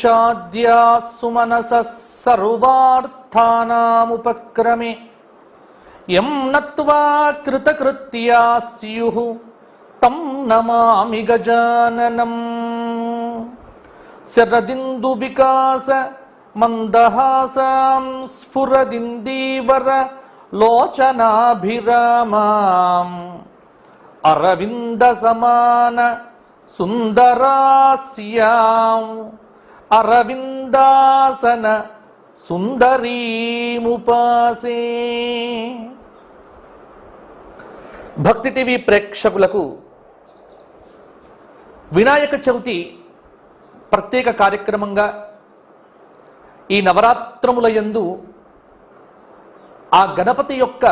निषाद्या सुमनसः सर्वार्थानामुपक्रमे यं नत्वा कृतकृत्या स्युः तं नमामि गजाननम् शरदिन्दुविकास मन्दहासां स्फुरदिन्दीवर लोचनाभिरामाम् अरविन्दसमान सुन्दरास्याम् అరవిందాసన సుందరీముపాసే భక్తి టీవీ ప్రేక్షకులకు వినాయక చవితి ప్రత్యేక కార్యక్రమంగా ఈ నవరాత్రముల యందు ఆ గణపతి యొక్క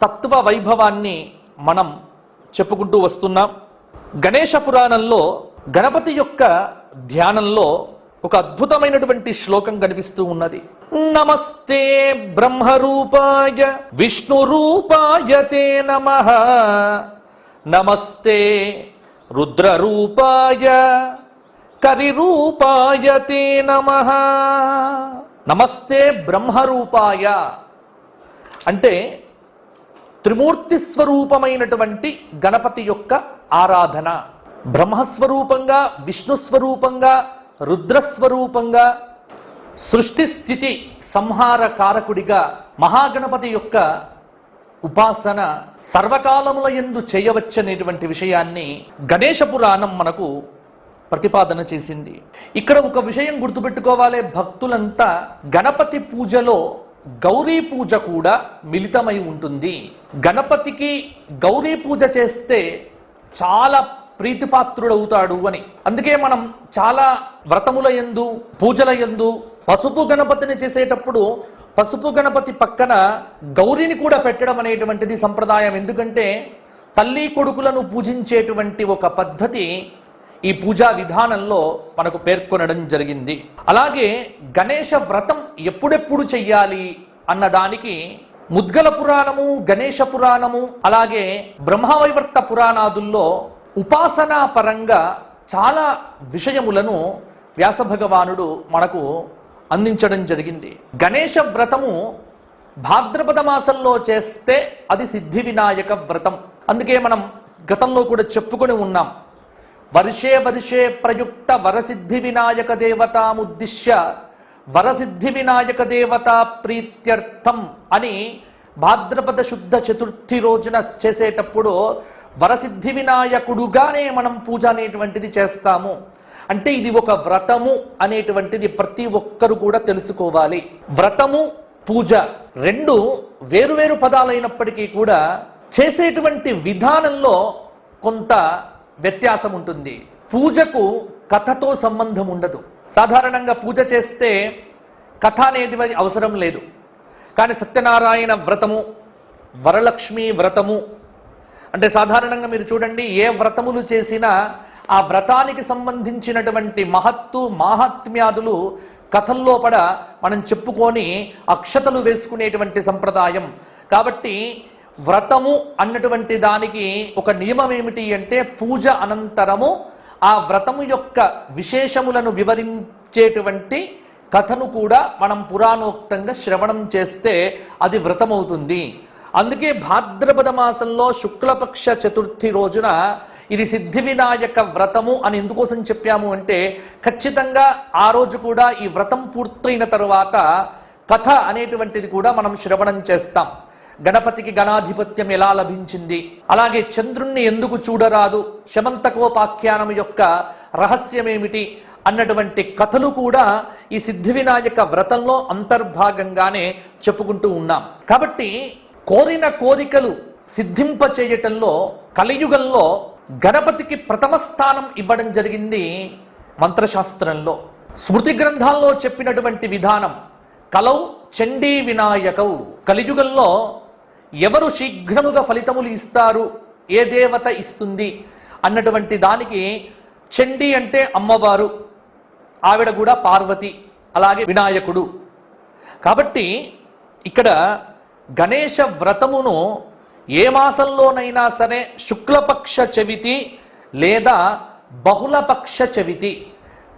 తత్వ వైభవాన్ని మనం చెప్పుకుంటూ వస్తున్నాం గణేష పురాణంలో గణపతి యొక్క ధ్యానంలో ఒక అద్భుతమైనటువంటి శ్లోకం కనిపిస్తూ ఉన్నది. నమస్తే బ్రహ్మరూపాయ విష్ణు రూపాయ తే నమ. నమస్తే రుద్రరూపాయ కరిరూపాయ తే నమ. నమస్తే బ్రహ్మరూపాయ. అంటే త్రిమూర్తి స్వరూపమైనటువంటి గణపతి యొక్క ఆరాధన. బ్రహ్మస్వరూపంగా విష్ణుస్వరూపంగా రుద్రస్వరూపంగా సృష్టి స్థితి సంహార కారకుడిగా మహాగణపతి యొక్క ఉపాసన సర్వకాలముల ఎందు చేయవచ్చనేటువంటి విషయాన్ని గణేశ పురాణం మనకు ప్రతిపాదన చేసింది. ఇక్కడ ఒక విషయం గుర్తుపెట్టుకోవాలి భక్తులంతా గణపతి పూజలో గౌరీ పూజ కూడా మిళితమై ఉంటుంది. గణపతికి గౌరీ పూజ చేస్తే చాలా ప్రీతిపాత్రుడవుతాడు అని. అందుకే మనం చాలా వ్రతముల యందు పూజల యందు పసుపు గణపతిని చేసేటప్పుడు పసుపు గణపతి పక్కన గౌరిని కూడా పెట్టడం అనేటువంటిది సంప్రదాయం. ఎందుకంటే తల్లి కొడుకులను పూజించేటువంటి ఒక పద్ధతి ఈ పూజా విధానంలో మనకు పేర్కొనడం జరిగింది. అలాగే గణేష వ్రతం ఎప్పుడెప్పుడు చెయ్యాలి అన్నదానికి ముద్గల పురాణము గణేష పురాణము అలాగే బ్రహ్మవైవర్త పురాణాదుల్లో ఉపాసనా పరంగా చాలా విషయములను వ్యాస భగవానుడు మనకు అందించడం జరిగింది. గణేష వ్రతము భాద్రపద మాసంలో చేస్తే అది సిద్ధి వినాయక వ్రతం. అందుకే మనం గతంలో కూడా చెప్పుకొని ఉన్నాం. వర్షే వర్షే ప్రయుక్త వరసిద్ధి వినాయక దేవతాముద్దిశ్య వరసిద్ధి వినాయక దేవత ప్రీత్యర్థం అని భాద్రపద శుద్ధ చతుర్థి రోజున చేసేటప్పుడు వరసిద్ధి వినాయకుడుగానే మనం పూజ అనేటువంటిది చేస్తాము. అంటే ఇది ఒక వ్రతము అనేటువంటిది ప్రతి ఒక్కరు కూడా తెలుసుకోవాలి. వ్రతము పూజ రెండు వేరువేరు పదాలైనప్పటికీ కూడా చేసేటువంటి విధానంలో కొంత వ్యత్యాసం ఉంటుంది. పూజకు కథతో సంబంధం ఉండదు. సాధారణంగా పూజ చేస్తే కథ అనేది అవసరం లేదు. కానీ సత్యనారాయణ వ్రతము వరలక్ష్మి వ్రతము అంటే సాధారణంగా మీరు చూడండి ఏ వ్రతములు చేసినా ఆ వ్రతానికి సంబంధించినటువంటి మహత్తు మాహాత్మ్యాదులు కథల్లో పడ మనం చెప్పుకొని అక్షతలు వేసుకునేటువంటి సంప్రదాయం. కాబట్టి వ్రతము అన్నటువంటి దానికి ఒక నియమం ఏమిటి అంటే పూజ అనంతరము ఆ వ్రతము యొక్క విశేషములను వివరించేటువంటి కథను కూడా మనం పురాణోక్తంగా శ్రవణం చేస్తే అది వ్రతమవుతుంది. అందుకే భాద్రపద మాసంలో శుక్లపక్ష చతుర్థి రోజున ఇది సిద్ధి వినాయక వ్రతము అని ఎందుకోసం చెప్పాము అంటే ఖచ్చితంగా ఆ రోజు కూడా ఈ వ్రతం పూర్తయిన తరువాత కథ అనేటువంటిది కూడా మనం శ్రవణం చేస్తాం. గణపతికి గణాధిపత్యం ఎలా లభించింది? అలాగే చంద్రుణ్ణి ఎందుకు చూడరాదు? శమంతకోపాఖ్యానం యొక్క రహస్యమేమిటి? అన్నటువంటి కథలు కూడా ఈ సిద్ధి వినాయక వ్రతంలో అంతర్భాగంగానే చెప్పుకుంటూ ఉన్నాం. కాబట్టి కోరిన కోరికలు సిద్ధింప చేయటంలో కలియుగంలో గణపతికి ప్రథమ స్థానం ఇవ్వడం జరిగింది మంత్రశాస్త్రంలో. స్మృతి గ్రంథాల్లో చెప్పినటువంటి విధానం కలౌ చండీ వినాయకౌ. కలియుగంలో ఎవరు శీఘ్రముగా ఫలితములు ఇస్తారు ఏ దేవత ఇస్తుంది అన్నటువంటి దానికి చండీ అంటే అమ్మవారు ఆవిడ కూడా పార్వతి అలాగే వినాయకుడు. కాబట్టి ఇక్కడ గణేష వ్రతమును ఏ మాసంలోనైనా సరే శుక్లపక్ష చవితి లేదా బహుళపక్ష చవితి.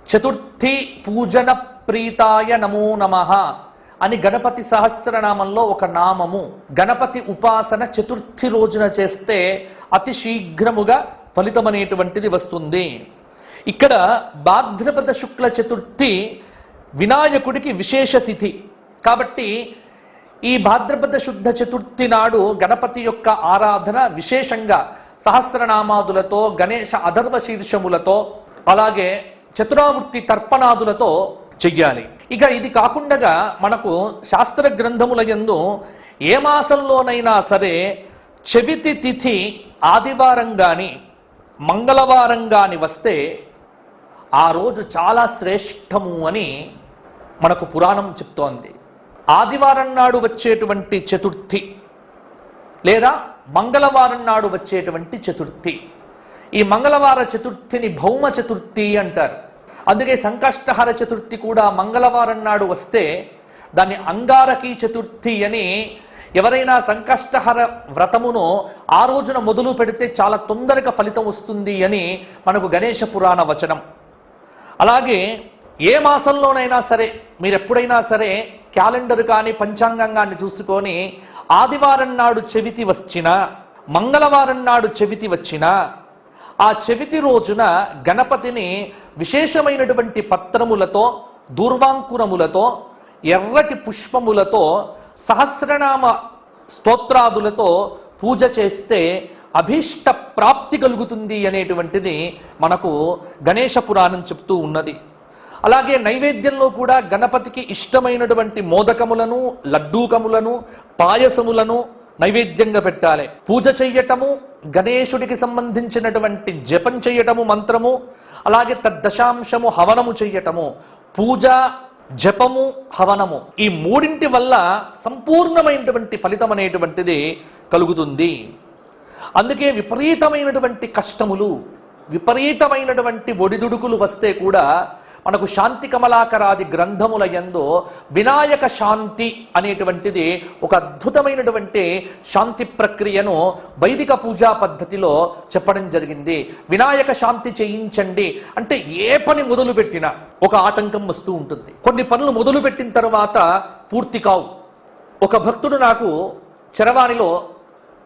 చతుర్థి పూజన ప్రీతాయ నమో నమః అని గణపతి సహస్రనామంలో ఒక నామము. గణపతి ఉపాసన చతుర్థి రోజున చేస్తే అతి శీఘ్రముగా ఫలితమనేటువంటిది వస్తుంది. ఇక్కడ భాద్రపద శుక్ల చతుర్థి వినాయకుడికి విశేష తిథి. కాబట్టి ఈ భాద్రపద శుద్ధ చతుర్థి నాడు గణపతి యొక్క ఆరాధన విశేషంగా సహస్రనామాదులతో గణేష అధర్వ శీర్షములతో అలాగే చతురావృత్తి తర్పణాదులతో చెయ్యాలి. ఇక ఇది కాకుండా మనకు శాస్త్ర గ్రంథముల యందు ఏ మాసంలోనైనా సరే చెవితి తిథి ఆదివారం గాని మంగళవారం గాని వస్తే ఆ రోజు చాలా శ్రేష్టము అని మనకు పురాణం చెప్తోంది. ఆదివారం నాడు వచ్చేటువంటి చతుర్థి లేదా మంగళవారం నాడు వచ్చేటువంటి చతుర్థి. ఈ మంగళవార చతుర్థిని భౌమ చతుర్థి అంటారు. అందుకే సంకష్టహర చతుర్థి కూడా మంగళవారం నాడు వస్తే దాన్ని అంగారకీ చతుర్థి అని ఎవరైనా సంకష్టహర వ్రతమును ఆ రోజున మొదలు పెడితే చాలా తొందరగా ఫలితం వస్తుంది అని మనకు గణేష పురాణ వచనం. అలాగే ఏ మాసంలోనైనా సరే మీరు ఎప్పుడైనా సరే క్యాలెండర్ కానీ పంచాంగంగాన్ని చూసుకొని ఆదివారం నాడు చెవితి వచ్చినా మంగళవారం నాడు చెవితి వచ్చినా ఆ చెవితి రోజున గణపతిని విశేషమైనటువంటి పత్రములతో దూర్వాంకురములతో ఎర్రటి పుష్పములతో సహస్రనామ స్తోత్రాదులతో పూజ చేస్తే అభీష్ట ప్రాప్తి కలుగుతుంది అనేటువంటిది మనకు గణేష పురాణం చెప్తూ ఉన్నది. అలాగే నైవేద్యంలో కూడా గణపతికి ఇష్టమైనటువంటి మోదకములను లడ్డూకములను పాయసములను నైవేద్యంగా పెట్టాలి. పూజ చెయ్యటము గణేశుడికి సంబంధించినటువంటి జపం చెయ్యటము మంత్రము అలాగే తద్దశాంశము హవనము చెయ్యటము పూజ జపము హవనము. ఈ మూడింటి వల్ల సంపూర్ణమైనటువంటి ఫలితం అనేటువంటిది కలుగుతుంది. అందుకే విపరీతమైనటువంటి కష్టములు విపరీతమైనటువంటి ఒడిదుడుకులు వస్తే కూడా మనకు శాంతి కమలాకరాది గ్రంథముల యందు వినాయక శాంతి అనేటువంటిది ఒక అద్భుతమైనటువంటి శాంతి ప్రక్రియను వైదిక పూజా పద్ధతిలో చెప్పడం జరిగింది. వినాయక శాంతి చేయించండి అంటే ఏ పని మొదలు పెట్టినా ఒక ఆటంకం వస్తూ ఉంటుంది. కొన్ని పనులు మొదలు పెట్టిన తర్వాత పూర్తి కావు. ఒక భక్తుడు నాకు చరవాణిలో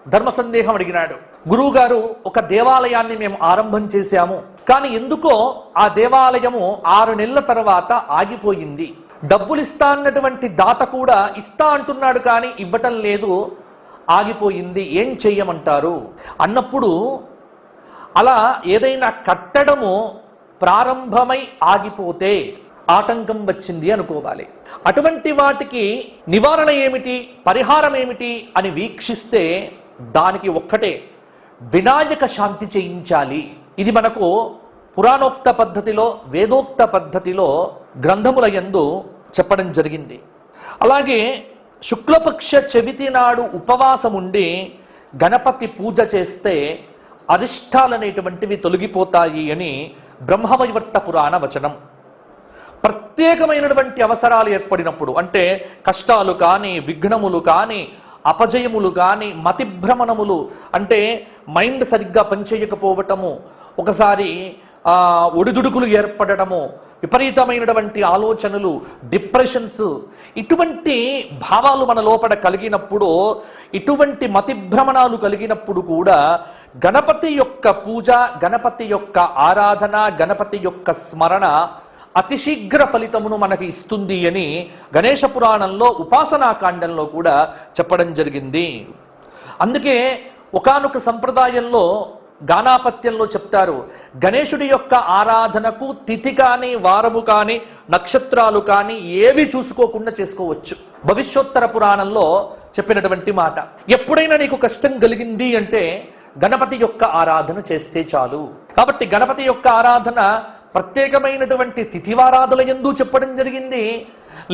ధర్మ సందేహం అడిగినాడు. గురువుగారు ఒక దేవాలయాన్ని మేము ఆరంభం చేశాము. కానీ ఎందుకో ఆ దేవాలయము ఆరు నెలల తర్వాత ఆగిపోయింది. డబ్బులు ఇస్తా అన్నటువంటి దాత కూడా ఇస్తా అంటున్నాడు కానీ ఇవ్వటం లేదు. ఆగిపోయింది. ఏం చెయ్యమంటారు? అన్నప్పుడు అలా ఏదైనా కట్టడము ప్రారంభమై ఆగిపోతే ఆటంకం వచ్చింది అనుకోవాలి. అటువంటి వాటికి నివారణ ఏమిటి? పరిహారం ఏమిటి? అని వీక్షిస్తే దానికి ఒక్కటే వినాయక శాంతి చేయించాలి. ఇది మనకు పురాణోక్త పద్ధతిలో వేదోక్త పద్ధతిలో గ్రంథముల యందు చెప్పడం జరిగింది. అలాగే శుక్లపక్ష చవితి నాడు ఉపవాసం ఉండి గణపతి పూజ చేస్తే అరిష్టాలనేటువంటివి తొలగిపోతాయి అని బ్రహ్మవైవర్త పురాణ వచనం. ప్రత్యేకమైనటువంటి అవసరాలు ఏర్పడినప్పుడు అంటే కష్టాలు కానీ విఘ్నములు కానీ అపజయములు కానీ మతిభ్రమణములు అంటే మైండ్ సరిగ్గా పనిచేయకపోవటము ఒకసారి ఒడిదుడుకులు ఏర్పడటము విపరీతమైనటువంటి ఆలోచనలు డిప్రెషన్స్ ఇటువంటి భావాలు మన లోపల కలిగినప్పుడు ఇటువంటి మతిభ్రమణాలు కలిగినప్పుడు కూడా గణపతి యొక్క పూజ గణపతి యొక్క ఆరాధన గణపతి యొక్క స్మరణ అతి శీఘ్ర ఫలితమును మనకి ఇస్తుంది అని గణేష పురాణంలో ఉపాసనా కాండంలో కూడా చెప్పడం జరిగింది. అందుకే ఒకానొక సంప్రదాయంలో గానాపత్యంలో చెప్తారు గణేశుడి యొక్క ఆరాధనకు తిథి కానీ వారము కానీ నక్షత్రాలు కానీ ఏవి చూసుకోకుండా చేసుకోవచ్చు. భవిష్యోత్తర పురాణంలో చెప్పినటువంటి మాట ఎప్పుడైనా నీకు కష్టం కలిగింది అంటే గణపతి యొక్క ఆరాధన చేస్తే చాలు. కాబట్టి గణపతి యొక్క ఆరాధన ప్రత్యేకమైనటువంటి తిథివారాధుల ఎందు చెప్పడం జరిగింది.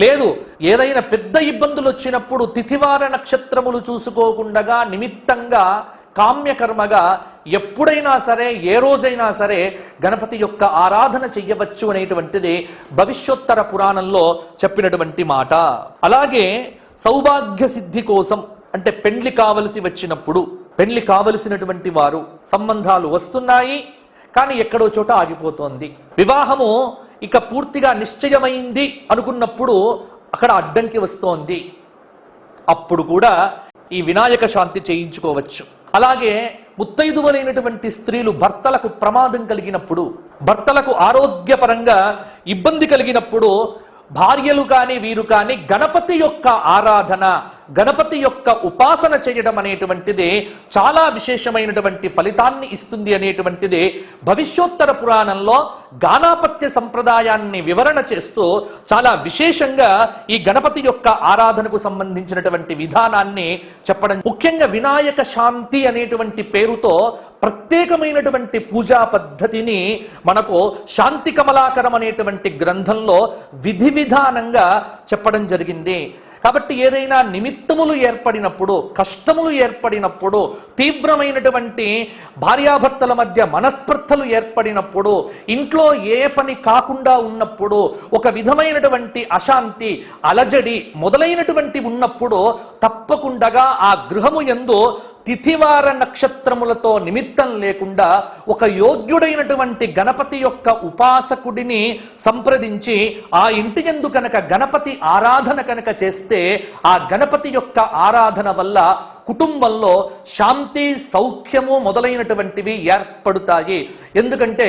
లేదు ఏదైనా పెద్ద ఇబ్బందులు వచ్చినప్పుడు తిథివార నక్షత్రములు చూసుకోకుండా నిమిత్తంగా కామ్యకర్మగా ఎప్పుడైనా సరే ఏ రోజైనా సరే గణపతి యొక్క ఆరాధన చెయ్యవచ్చు అనేటువంటిది భవిష్యోత్తర పురాణంలో చెప్పినటువంటి మాట. అలాగే సౌభాగ్య సిద్ధి కోసం అంటే పెండ్లి కావలసి వచ్చినప్పుడు పెండ్లి కావలసినటువంటి వారు సంబంధాలు వస్తున్నాయి. కానీ ఎక్కడో చోట ఆగిపోతోంది. వివాహము ఇక పూర్తిగా నిశ్చయమైంది అనుకున్నప్పుడు అక్కడ అడ్డంకి వస్తోంది. అప్పుడు కూడా ఈ వినాయక శాంతి చేయించుకోవచ్చు. అలాగే ముత్తైదువలైనటువంటి స్త్రీలు భర్తలకు ప్రమాదం కలిగినప్పుడు భర్తలకు ఆరోగ్యపరంగా ఇబ్బంది కలిగినప్పుడు భార్యలు కానీ వీరు కానీ గణపతి యొక్క ఆరాధన గణపతి యొక్క ఉపాసన చేయడం అనేటువంటిది చాలా విశేషమైనటువంటి ఫలితాన్ని ఇస్తుంది అనేటువంటిది భవిష్యోత్తర పురాణంలో గానాపత్య సంప్రదాయాన్ని వివరణ చేస్తూ చాలా విశేషంగా ఈ గణపతి యొక్క ఆరాధనకు సంబంధించినటువంటి విధానాన్ని చెప్పడం. ముఖ్యంగా వినాయక శాంతి అనేటువంటి పేరుతో ప్రత్యేకమైనటువంటి పూజా పద్ధతిని మనకు శాంతి కమలాకరం అనేటువంటి గ్రంథంలో విధి విధానంగా చెప్పడం జరిగింది. కాబట్టి ఏదైనా నిమిత్తములు ఏర్పడినప్పుడు కష్టములు ఏర్పడినప్పుడు తీవ్రమైనటువంటి భార్యాభర్తల మధ్య మనస్పర్ధలు ఏర్పడినప్పుడు ఇంట్లో ఏ పని కాకుండా ఉన్నప్పుడు ఒక విధమైనటువంటి అశాంతి అలజడి మొదలైనటువంటి ఉన్నప్పుడు తప్పకుండా ఆ గృహము ఎందు తిథివార నక్షత్రములతో నిమిత్తం లేకుండా ఒక యోగ్యుడైనటువంటి గణపతి యొక్క ఉపాసకుడిని సంప్రదించి ఆ ఇంటి ఎందు కనుక గణపతి ఆరాధన కనుక చేస్తే ఆ గణపతి యొక్క ఆరాధన వల్ల కుటుంబంలో శాంతి సౌఖ్యము మొదలైనటువంటివి ఏర్పడుతాయి. ఎందుకంటే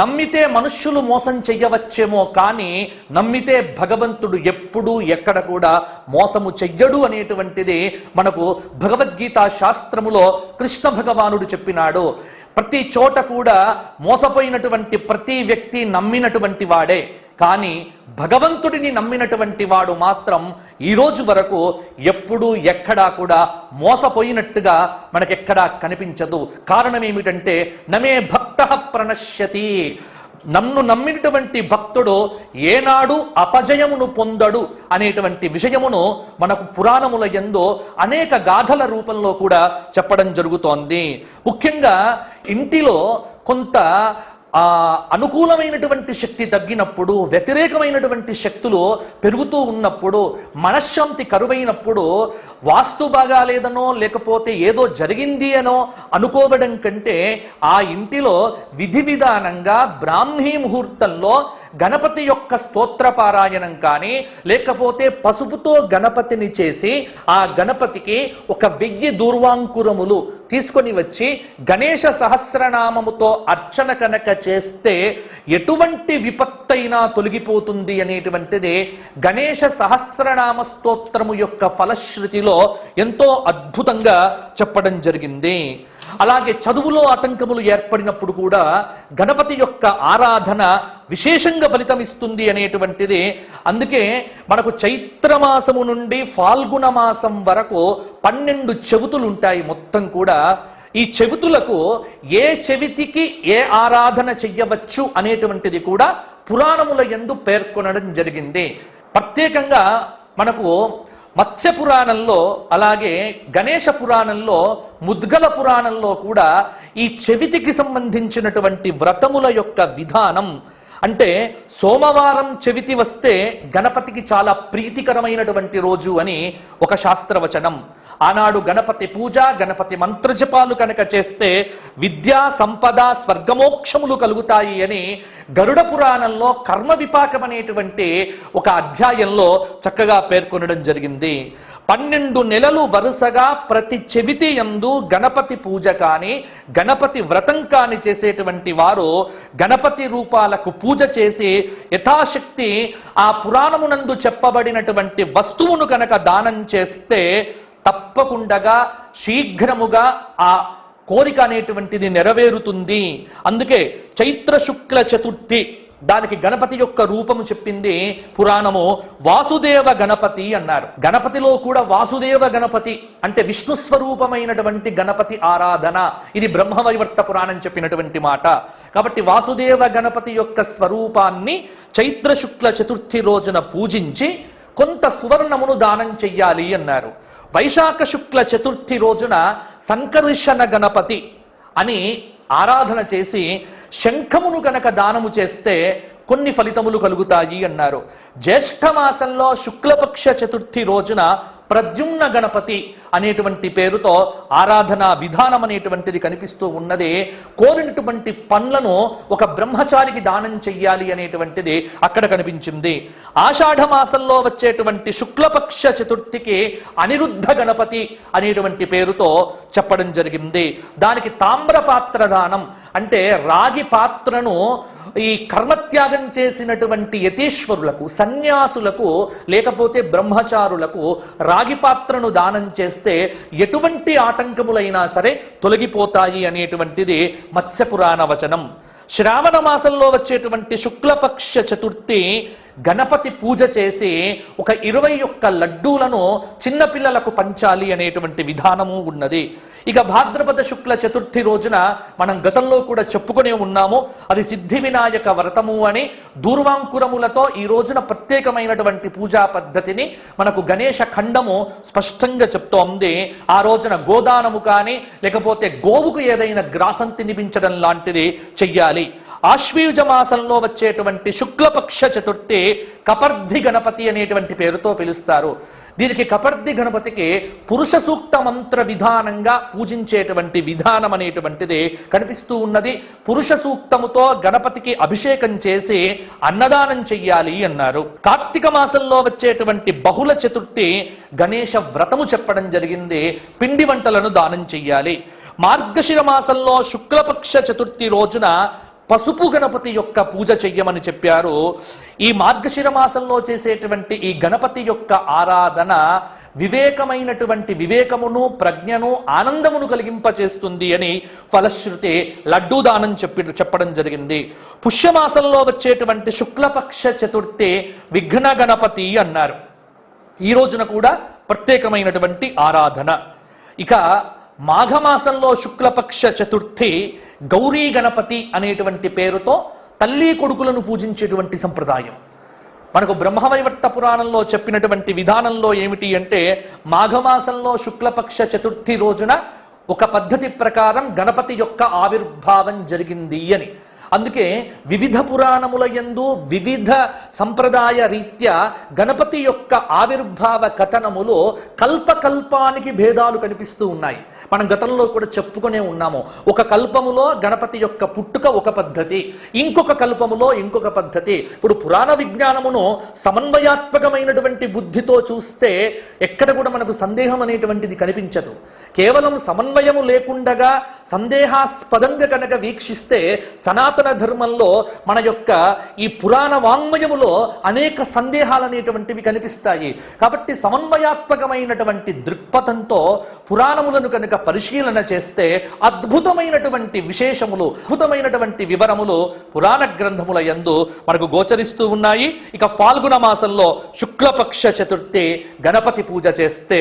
నమ్మితే మనుష్యులు మోసం చెయ్యవచ్చేమో కానీ నమ్మితే భగవంతుడు ఎప్పుడూ ఎక్కడ కూడా మోసము చెయ్యడు అనేటువంటిది మనకు భగవద్గీత శాస్త్రములో కృష్ణ భగవానుడు చెప్పినాడు. ప్రతి చోట కూడా మోసపోయినటువంటి ప్రతి వ్యక్తి నమ్మినటువంటి వాడే. కానీ భగవంతుడిని నమ్మినటువంటి వాడు మాత్రం ఈ రోజు వరకు ఎప్పుడూ ఎక్కడా కూడా మోసపోయినట్టుగా మనకెక్కడా కనిపించదు. కారణం ఏమిటంటే నమే భక్త ప్రణశ్యతి. నన్ను నమ్మినటువంటి భక్తుడు ఏనాడు అపజయమును పొందడు అనేటువంటి విషయమును మనకు పురాణముల ఎందో అనేక గాథల రూపంలో కూడా చెప్పడం జరుగుతోంది. ముఖ్యంగా ఇంటిలో కొంత ఆ అనుకూలమైనటువంటి శక్తి తగ్గినప్పుడు వ్యతిరేకమైనటువంటి శక్తులు పెరుగుతూ ఉన్నప్పుడు మనశ్శాంతి కరువైనప్పుడు వాస్తు బాగాలేదనో లేకపోతే ఏదో జరిగింది అనో అనుకోవడం కంటే ఆ ఇంటిలో విధి విధానంగా బ్రాహ్మీ ముహూర్తంలో గణపతి యొక్క స్తోత్ర పారాయణం కానీ లేకపోతే పసుపుతో గణపతిని చేసి ఆ గణపతికి ఒక వెయ్యి దూర్వాంకురములు తీసుకొని వచ్చి గణేష సహస్రనామముతో అర్చన కనుక చేస్తే ఎటువంటి విపత్తైనా తొలగిపోతుంది అనేటువంటిది గణేష సహస్రనామ స్తోత్రము యొక్క ఫలశ్రుతిలో ఎంతో అద్భుతంగా చెప్పడం జరిగింది. అలాగే చదువులో ఆటంకములు ఏర్పడినప్పుడు కూడా గణపతి యొక్క ఆరాధన విశేషంగా ఫలితం ఇస్తుంది అనేటువంటిది. అందుకే మనకు చైత్రమాసము నుండి ఫాల్గుణ మాసం వరకు పన్నెండు చెవుతులు ఉంటాయి మొత్తం కూడా. ఈ చెవితులకు ఏ చెవితికి ఏ ఆరాధన చెయ్యవచ్చు అనేటువంటిది కూడా పురాణముల యందు పేర్కొనడం జరిగింది. ప్రత్యేకంగా మనకు మత్స్య పురాణంలో అలాగే గణేష పురాణంలో ముద్గల పురాణంలో కూడా ఈ చెవితికి సంబంధించినటువంటి వ్రతముల యొక్క విధానం అంటే సోమవారం చెవితి వస్తే గణపతికి చాలా ప్రీతికరమైనటువంటి రోజు అని ఒక శాస్త్రవచనం. ఆనాడు గణపతి పూజ గణపతి మంత్రజపాలు కనుక చేస్తే విద్యా సంపద స్వర్గమోక్షములు కలుగుతాయి అని గరుడ పురాణంలో కర్మ విపాకం అనేటువంటి ఒక అధ్యాయంలో చక్కగా పేర్కొనడం జరిగింది. పన్నెండు నెలలు వరుసగా ప్రతి చెవితి యందు గణపతి పూజ కానీ గణపతి వ్రతం కాని చేసేటువంటి వారు గణపతి రూపాలకు పూజ చేసి యథాశక్తి ఆ పురాణమునందు చెప్పబడినటువంటి వస్తువును కనుక దానం చేస్తే తప్పకుండగా శీఘ్రముగా ఆ కోరిక అనేటువంటిది నెరవేరుతుంది. అందుకే చైత్ర శుక్ల చతుర్థి దానికి గణపతి యొక్క రూపము చెప్పింది పురాణము వాసుదేవ గణపతి అన్నారు. గణపతిలో కూడా వాసుదేవ గణపతి అంటే విష్ణు స్వరూపమైనటువంటి గణపతి ఆరాధన. ఇది బ్రహ్మవైవర్త పురాణం చెప్పినటువంటి మాట. కాబట్టి వాసుదేవ గణపతి యొక్క స్వరూపాన్ని చైత్ర శుక్ల చతుర్థి రోజున పూజించి కొంత సువర్ణమును దానం చెయ్యాలి అన్నారు. వైశాఖ శుక్ల చతుర్థి రోజున సంకర్షణ గణపతి అని ఆరాధన చేసి శంఖమును కనుక దానము చేస్తే కొన్ని ఫలితములు కలుగుతాయి అన్నారు. జ్యేష్ఠ మాసంలో శుక్లపక్ష చతుర్థి రోజున ప్రద్యుమ్న గణపతి అనేటువంటి పేరుతో ఆరాధన విధానం అనేటువంటిది కనిపిస్తూ ఉన్నది. కోరినటువంటి పండ్లను ఒక బ్రహ్మచారికి దానం చెయ్యాలి అనేటువంటిది అక్కడ కనిపించింది. ఆషాఢ మాసంలో వచ్చేటువంటి శుక్లపక్ష చతుర్థికి అనిరుద్ధ గణపతి అనేటువంటి పేరుతో చెప్పడం జరిగింది. దానికి తామ్ర పాత్ర దానం అంటే రాగి పాత్రను ఈ కర్మత్యాగం చేసినటువంటి యతీశ్వరులకు సన్యాసులకు లేకపోతే బ్రహ్మచారులకు రాగి పాత్రను దానం చేస్తే ఎటువంటి ఆటంకములైనా సరే తొలగిపోతాయి అనేటువంటిది మత్స్యపురాణ వచనం. శ్రావణ మాసంలో వచ్చేటువంటి శుక్లపక్ష చతుర్థి గణపతి పూజ చేసి ఒక ఇరవై ఒక్క లడ్డూలను చిన్నపిల్లలకు పంచాలి అనేటువంటి విధానము ఉన్నది. ఇక భాద్రపద శుక్ల చతుర్థి రోజున మనం గతంలో కూడా చెప్పుకునే ఉన్నాము అది సిద్ధి వినాయక వ్రతము అని దూర్వాంకురములతో ఈ రోజున ప్రత్యేకమైనటువంటి పూజా పద్ధతిని మనకు గణేష ఖండము స్పష్టంగా చెప్తోంది ఆ రోజున గోదానము కానీ లేకపోతే గోవుకు ఏదైనా గ్రాసం తినిపించడం లాంటిది చెయ్యాలి. ఆశ్వీయుజ మాసంలో వచ్చేటువంటి శుక్లపక్ష చతుర్థి కపర్ధి గణపతి అనేటువంటి పేరుతో పిలుస్తారు. దీనికి కపర్ధి గణపతికి పురుష సూక్త మంత్ర విధానంగా పూజించేటువంటి విధానం అనేటువంటిది కనిపిస్తూ ఉన్నది. పురుష సూక్తముతో గణపతికి అభిషేకం చేసి అన్నదానం చెయ్యాలి అన్నారు. కార్తీక మాసంలో వచ్చేటువంటి బహుళ చతుర్థి గణేష వ్రతము చెప్పడం జరిగింది. పిండి వంటలను దానం చెయ్యాలి. మార్గశిర మాసంలో శుక్లపక్ష చతుర్థి రోజున పసుపు గణపతి యొక్క పూజ చెయ్యమని చెప్పారు. ఈ మార్గశిర మాసంలో చేసేటువంటి ఈ గణపతి యొక్క ఆరాధన వివేకమైనటువంటి వివేకమును ప్రజ్ఞను ఆనందమును కలిగింపచేస్తుంది అని ఫలశ్రుతి లడ్డూ దానం చెప్పి చెప్పడం జరిగింది. పుష్యమాసంలో వచ్చేటువంటి శుక్లపక్ష చతుర్థి విఘ్న గణపతి అన్నారు. ఈ రోజున కూడా ప్రత్యేకమైనటువంటి ఆరాధన. ఇక మాఘమాసంలో శుక్లపక్ష చతుర్థి గౌరీ గణపతి అనేటువంటి పేరుతో తల్లి కొడుకులను పూజించేటువంటి సంప్రదాయం. మనకు బ్రహ్మవైవర్త పురాణంలో చెప్పినటువంటి విధానంలో ఏమిటి అంటే మాఘమాసంలో శుక్లపక్ష చతుర్థి రోజున ఒక పద్ధతి ప్రకారం గణపతి యొక్క ఆవిర్భావం జరిగింది అని. అందుకే వివిధ పురాణముల యందు వివిధ సంప్రదాయ రీత్యా గణపతి యొక్క ఆవిర్భావ కథనములో కల్పకల్పానికి భేదాలు కనిపిస్తూ ఉన్నాయి. మనం గతంలో కూడా చెప్పుకునే ఉన్నాము. ఒక కల్పములో గణపతి యొక్క పుట్టుక ఒక పద్ధతి ఇంకొక కల్పములో ఇంకొక పద్ధతి. ఇప్పుడు పురాణ విజ్ఞానమును సమన్వయాత్మకమైనటువంటి బుద్ధితో చూస్తే ఎక్కడ కూడా మనకు సందేహం అనేటువంటిది కనిపించదు. కేవలం సమన్వయము లేకుండగా సందేహాస్పదంగా కనుక వీక్షిస్తే సనాతన ధర్మంలో మన యొక్క ఈ పురాణ వాంగ్మయములో అనేక సందేహాలు అనేటువంటివి కనిపిస్తాయి. కాబట్టి సమన్వయాత్మకమైనటువంటి దృక్పథంతో పురాణములను కనుక పరిశీలన చేస్తే అద్భుతమైనటువంటి విశేషములు అద్భుతమైనటువంటి వివరములు పురాణ గ్రంథముల యందు మనకు గోచరిస్తూ ఉన్నాయి. ఇక ఫాల్గుణ మాసంలో శుక్లపక్ష చతుర్థి గణపతి పూజ చేస్తే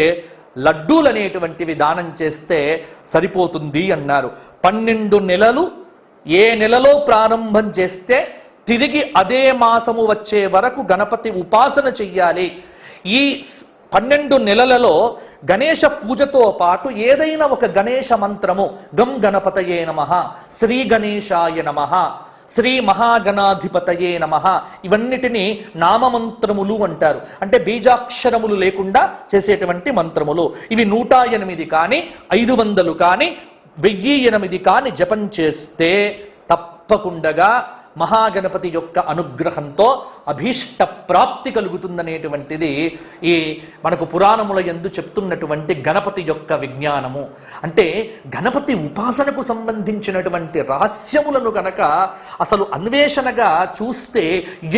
లడ్డూలు అనేటువంటివి దానం చేస్తే సరిపోతుంది అన్నారు. పన్నెండు నెలలు ఏ నెలలో ప్రారంభం చేస్తే తిరిగి అదే మాసము వచ్చే వరకు గణపతి ఉపాసన చెయ్యాలి. ఈ పన్నెండు నెలలలో గణేష పూజతో పాటు ఏదైనా ఒక గణేష మంత్రము గం గణపతయే నమ శ్రీ గణేశాయ నమ శ్రీ మహాగణాధిపతయే నమ. ఇవన్నిటిని నామమంత్రములు అంటారు. అంటే బీజాక్షరములు లేకుండా చేసేటువంటి మంత్రములు. ఇవి నూట ఎనిమిది కానీ ఐదు వందలు కానీ వెయ్యి ఎనిమిది కానీ జపం చేస్తే తప్పకుండగా మహాగణపతి యొక్క అనుగ్రహంతో అభీష్ట ప్రాప్తి కలుగుతుందనేటువంటిది ఈ మనకు పురాణముల ఎందు చెప్తున్నటువంటి గణపతి యొక్క విజ్ఞానము. అంటే గణపతి ఉపాసనకు సంబంధించినటువంటి రహస్యములను గనక అసలు అన్వేషణగా చూస్తే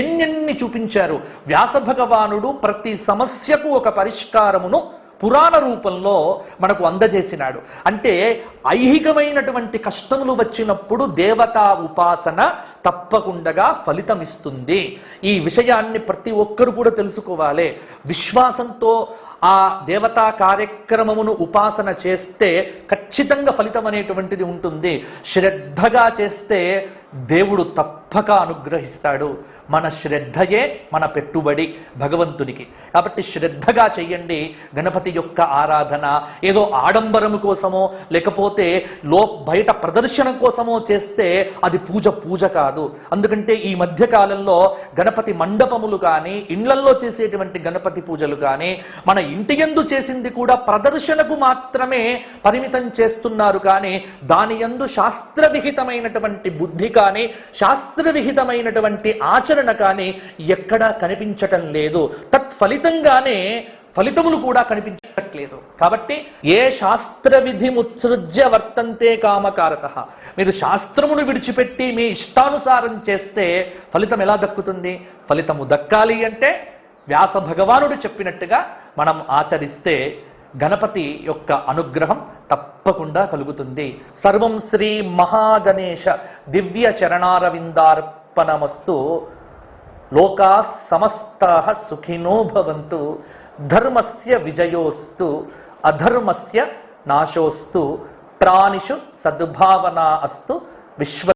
ఎన్నెన్ని చూపించారు? వ్యాస భగవానుడు ప్రతి సమస్యకు ఒక పరిష్కారమును పురాణ రూపంలో మనకు అందజేసినాడు. అంటే ఐహికమైనటువంటి కష్టములు వచ్చినప్పుడు దేవతా ఉపాసన తప్పకుండగా ఫలితమిస్తుంది. ఈ విషయాన్ని ప్రతి ఒక్కరు కూడా తెలుసుకోవాలి. విశ్వాసంతో ఆ దేవతా కార్యక్రమమును ఉపాసన చేస్తే ఖచ్చితంగా ఫలితం అనేటువంటిది ఉంటుంది. శ్రద్ధగా చేస్తే దేవుడు తప్పక అనుగ్రహిస్తాడు. మన శ్రద్ధయే మన పెట్టుబడి భగవంతునికి. కాబట్టి శ్రద్ధగా చెయ్యండి. గణపతి యొక్క ఆరాధన ఏదో ఆడంబరం కోసమో లేకపోతే లో బయట ప్రదర్శన కోసమో చేస్తే అది పూజ పూజ కాదు. అందుకంటే ఈ మధ్యకాలంలో గణపతి మండపములు కానీ ఇండ్లల్లో చేసేటువంటి గణపతి పూజలు కానీ మన ఇంటి యందు చేసింది కూడా ప్రదర్శనకు మాత్రమే పరిమితం చేస్తున్నారు. కానీ దాని యందు శాస్త్రవిహితమైనటువంటి బుద్ధి కానీ శాస్త్రవిహితమైనటువంటి ఆచరణ కానీ ఎక్కడా కనిపించటం లేదు. తత్ఫలితంగానే ఫలితములు కూడా కనిపించట్లేదు. కాబట్టి ఏ శాస్త్ర విధి ముత్సృజ్య వర్తంతే కామకారత. మీరు శాస్త్రమును విడిచిపెట్టి మీ ఇష్టానుసారం చేస్తే ఫలితం ఎలా దక్కుతుంది? ఫలితము దక్కాలి అంటే వ్యాస భగవానుడు చెప్పినట్టుగా మనం ఆచరిస్తే గణపతి యొక్క అనుగ్రహం తప్పకుండా కలుగుతుంది. సర్వం శ్రీ మహాగణేశ దివ్య చరణారవిందార్పణమస్తు. లోకా సమస్త సుఖినో భవంతు. ధర్మస్య విజయోస్తు. అధర్మస్య నాశోస్తు. ప్రాణిషు సద్భావన అస్తు. విశ్వ